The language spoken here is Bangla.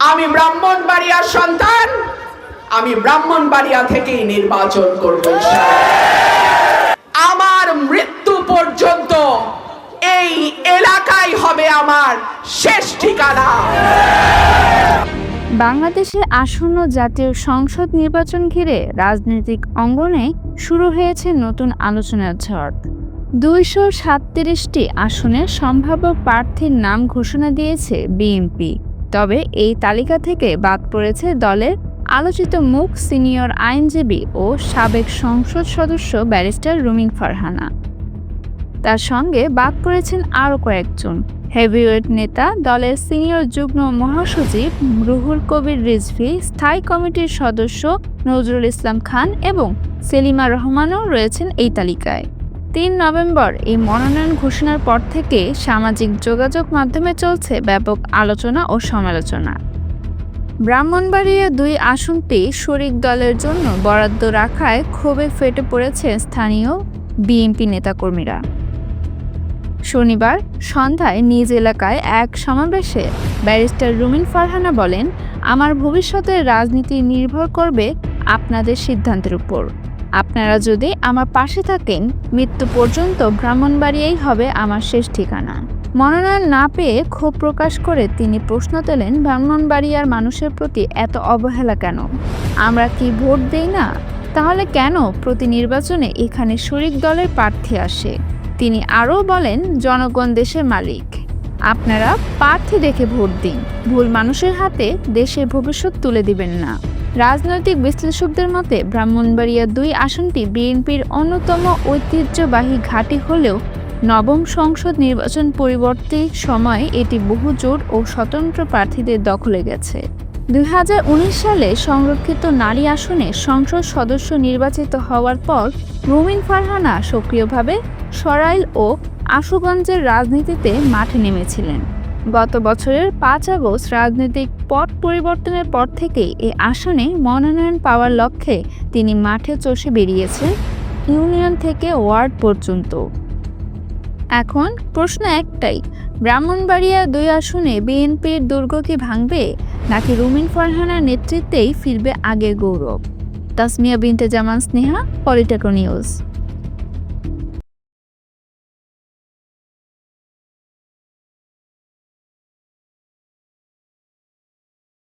আমি ব্রাহ্মণবাড়িয়ার সন্তান, আমি ব্রাহ্মণবাড়িয়া থেকেই নির্বাচন করব আমার মৃত্যু পর্যন্ত এই এলাকাই হবে আমার শেষ ঠিকানা। বাংলাদেশের আসন্ন জাতীয় সংসদ নির্বাচন ঘিরে রাজনৈতিক অঙ্গনে শুরু হয়েছে নতুন আলোচনার ঝড়। দুইশো সাতত্রিশটি আসনের সম্ভাব্য প্রার্থীর নাম ঘোষণা দিয়েছে বিএনপি। তবে এই তালিকা থেকে বাদ পড়েছে দলের আলোচিত মুখ সিনিয়র আইনজীবী ও সাবেক সংসদ সদস্য ব্যারিস্টার রুমিন ফারহানা। তার সঙ্গে বাদ পড়েছেন আরও কয়েকজন। হেভিওয়েট নেতা দলের সিনিয়র যুগ্ম মহাসচিব রুহুল কবির রিজভি, স্থায়ী কমিটির সদস্য নজরুল ইসলাম খান এবং সেলিমা রহমানও রয়েছেন এই তালিকায়। তিন নভেম্বর এই মনোনয়ন ঘোষণার পর থেকে সামাজিক যোগাযোগ মাধ্যমে চলছে ব্যাপক আলোচনা ও সমালোচনা। ব্রাহ্মণবাড়িয়া দুই আসনটি শরিক দলের জন্য বরাদ্দ রাখায় ক্ষোভে ফেটে পড়েছে স্থানীয় বিএনপি নেতাকর্মীরা। শনিবার সন্ধ্যায় নিজ এলাকায় এক সমাবেশে ব্যারিস্টার রুমিন ফারহানা বলেন, আমার ভবিষ্যতের রাজনীতি নির্ভর করবে আপনাদের সিদ্ধান্তের উপর। আপনারা যদি আমার পাশে থাকেন, মৃত্যু পর্যন্ত ব্রাহ্মণবাড়িয়াই হবে আমার শেষ ঠিকানা। মনোনয়ন না পেয়ে ক্ষোভ প্রকাশ করে তিনি প্রশ্ন তোলেন, ব্রাহ্মণবাড়িয়ার মানুষের প্রতি এত অবহেলা কেন? আমরা কি ভোট দেই না? তাহলে কেন প্রতি নির্বাচনে এখানে শরিক দলের প্রার্থী আসে? তিনি আরও বলেন, জনগণ দেশের মালিক। আপনারা প্রার্থী দেখে ভোট দিন। ভুল মানুষের হাতে দেশের ভবিষ্যৎ তুলে দিবেন না। রাজনৈতিক বিশ্লেষকদের মতে, ব্রাহ্মণবাড়িয়া দুই আসনটি বিএনপির অন্যতম ঐতিহ্যবাহী ঘাঁটি হলেও নবম সংসদ নির্বাচন পরিবর্তে সময় এটি বহু জোট ও স্বতন্ত্র প্রার্থীদের দখলে গেছে। দুই হাজার উনিশ সালে সংরক্ষিত নারী আসনে সংসদ সদস্য নির্বাচিত হওয়ার পর রুমিন ফারহানা সক্রিয়ভাবে সরাইল ও আশুগঞ্জের রাজনীতিতে মাঠে নেমেছিলেন। গত বছরের পাঁচ আগস্ট রাজনৈতিক পট পরিবর্তনের পর থেকেই এই আসনে মনোনয়ন পাওয়ার লক্ষ্যে তিনি মাঠে চষে বেরিয়েছেন ইউনিয়ন থেকে ওয়ার্ড পর্যন্ত। এখন প্রশ্ন একটাই, ব্রাহ্মণবাড়িয়া দুই আসনে বিএনপির দুর্গ কি ভাঙবে, নাকি রুমিন ফারহানার নেতৃত্বেই ফিরবে আগের গৌরব? তাসমিয়া বিনতে জামান স্নেহা, পলিটেকো নিউজ।